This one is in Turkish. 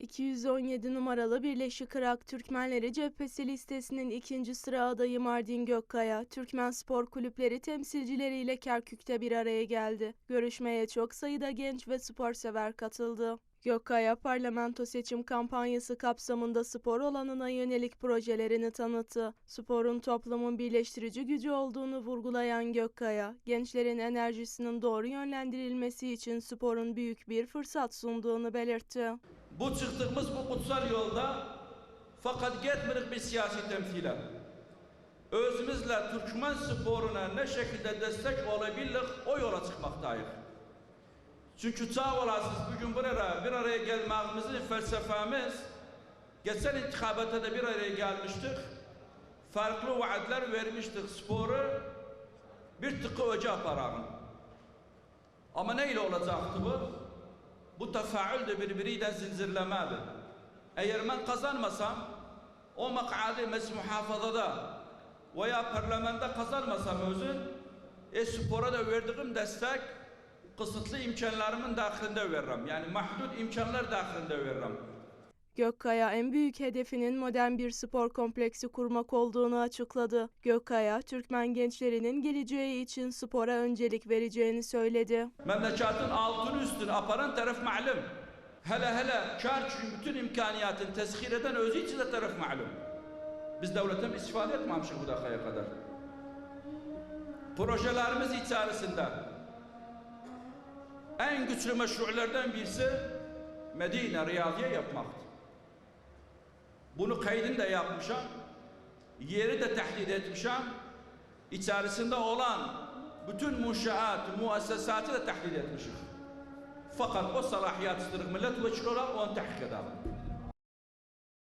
217 numaralı Birleşik Irak Türkmenleri Cephesi listesinin ikinci sıra adayı Mardin Gökkaya, Türkmen spor kulüpleri temsilcileriyle Kerkük'te bir araya geldi. Görüşmeye çok sayıda genç ve spor sever katıldı. Gökkaya, parlamento seçim kampanyası kapsamında spor alanına yönelik projelerini tanıttı. Sporun toplumun birleştirici gücü olduğunu vurgulayan Gökkaya, gençlerin enerjisinin doğru yönlendirilmesi için sporun büyük bir fırsat sunduğunu belirtti. Bu çıktığımız bu kutsal yolda fakat gitmedik bir siyasi temsile. Özümüzle Türkmen sporuna ne şekilde destek olabilirlik o yola çıkmaktayız. Çünkü sağ olasınız bugün bir araya, bir araya gelmemizin felsefemiz geçen intikabatta da bir araya gelmiştik. Farklı vaatler vermiştik sporu bir tıkı öce aparağın. Ama neyle olacaktı bu? Bu tefaül de birbiriyle zincirlemedir. Eğer ben kazanmasam, o mak'adi mes muhafazada veya parlamentte kazanmasam özün, e spora da verdiğim destek kısıtlı imkanlarımın dahilinde veririm. Yani mahdut imkanlar dahilinde veririm. Gökkaya en büyük hedefinin modern bir spor kompleksi kurmak olduğunu açıkladı. Gökkaya, Türkmen gençlerinin geleceği için spora öncelik vereceğini söyledi. Memleketin altını üstünü aparan taraf malum. Hele hele kar için bütün imkaniyatın teshir eden özü için de taraf malum. Biz devletten istifade etmemişiz bu dakikaya kadar. Projelerimiz içerisinde en güçlü meşrulardan birisi Medine Riyadiye yapmaktı. Bunu kaydını da yapmışam. Yeri de tehdit etmişim. İçerisinde olan bütün muşaat, muessesatı da tehdit etmişim. Fakat o salahiyat istedik millet ve onu tahkik edelim.